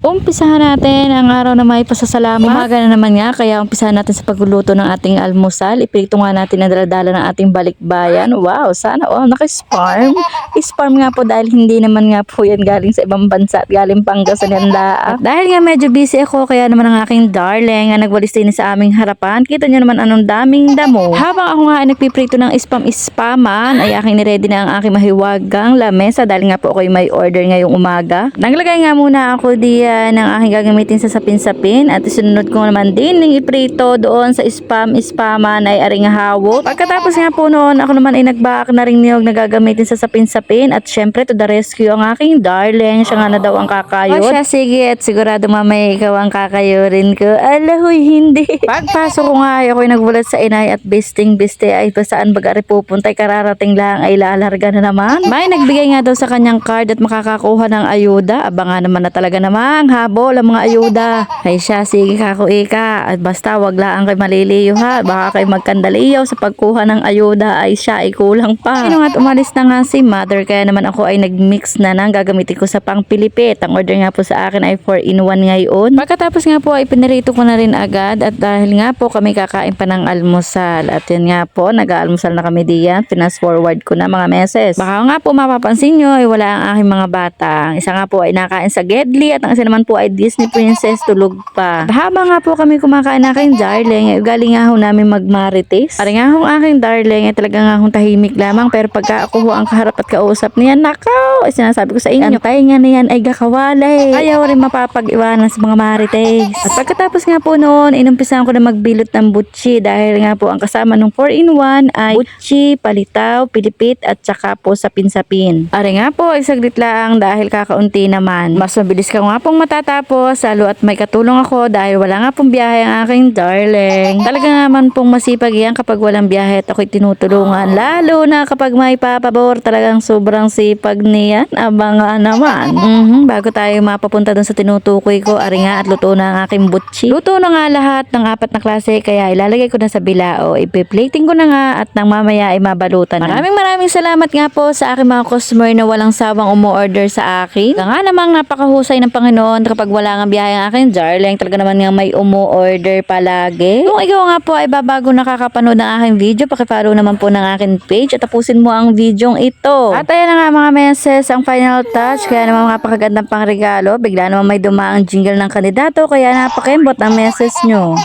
Umpisahan natin ang araw na may pasasalamat. Umaga na naman nga, kaya umpisahan natin sa pagluluto ng ating almusal. Iprito nga natin ang daladala ng ating balikbayan. Wow, sana all naka-sparm. Sparm nga po dahil hindi naman nga po yan galing sa ibang bansa at galing Pangasinan At dahil nga medyo busy ako, kaya naman ang aking darling ang nagwalis din sa aming harapan. Kita nyo naman anong daming damo. Habang ako nga ay nagpiprito ng spam-spaman, ay aking niready na ang aking mahiwagang lamesa dahil nga po ako may order ngayong umaga. Naglagay nga muna ako diyan ng aking gagamitin sa sapin-sapin at isunod ko naman din ng iprito doon sa spam-spaman ay aring hawot. Pagkatapos nga po noon, ako naman ay nagbaak na rin niyog na gagamitin sa sapin-sapin at syempre to the rescue ang aking darling. Siya nga na daw ang kakayod. O siya, sige at sigurado mamaya ikaw ang kakayurin ko. Alahoy, hindi. Pagpasok ko nga ay ako'y nagbulat sa inay at besting beste ay pa saan bagari pupunta ay kararating lang ay lalarga na naman. May nagbigay nga daw sa kanyang card at makakakuha ng ayuda. Abangan naman na talaga namang habol ang mga ayuda. Ay siya, sige kako ika. At basta wag lang kay maliliyo ha. Baka kay magkandaliyaw sa pagkuha ng ayuda ay siya ay kulang pa. Sino nga't umalis na nga si mother kaya naman ako ay nagmix na ng gagamitin ko sa pang pilipit. Ang order nga po sa akin ay 4 in 1 ngayon. Pagkatapos nga po ay pinarito ko na rin agad at dahil nga po kami kakain pa ng almusal. At yun nga po, nag-aalmusal na kami diyan. Pinas forward ko na mga meses. Baka nga po mapapansin nyo ay wala ang aking mga bata. Ang isa nga po ay nakain sa Gedli at ang isa naman po ay Disney Princess tulog pa. Habang nga po kami kumakain ng aking darling, ay galing nga ho namin magmarites. Pari nga ho ang aking darling ay talaga nga hong tahimik lamang pero pagka ako ho ang kaharap at kausap niya, nakaw! Ay sinasabi ko sa inyo, antay nga niyan ay gakawalay. Ayaw rin mapapag-iwanan sa mga marites. At pagkatapos nga po noon, inumpisahan ko na magbilot ng butchi dahil nga po ang kasama ng 4-in-1 ay butchi, palitaw, pilipit at saka po sapin-sapin. Pare nga po, ay saglit lang dahil kakaunti naman. Mas mabilis ka nga pong matatapos, lalo at may katulong ako dahil wala nga pong biyahe ang aking darling. Talaga naman pong masipag yan kapag walang biyahe at ako'y tinutulungan. Lalo na kapag may papabor, talagang sobrang sipag niyan. Abangan naman. Mhm, bago tayo mapapunta dun sa tinutukoy ko, ari nga at luto na ang aking butchi. Luto na nga lahat ng apat na klase kaya ilalagay ko na sa bilao. Ipi-plating ko na nga at nang mamaya ay mabalutan na. Maraming maraming salamat nga po sa aking mga customer na walang sawang umu-order sa akin. Kaya nga namang napakahusay ng Panginoon kapag wala nga biyahe ang aking darling. Talaga naman nga may umu-order palagi. Kung ikaw nga po ay babago nakakapanood ng aking video, pakifollow naman po ng aking page at tapusin mo ang video ito. At ayan na nga mga meses, ang final touch. Kaya naman mga pakagandang pangregalo. Bigla naman may dumaang jingle ng kandidato. Kaya napakembot ang message nyo.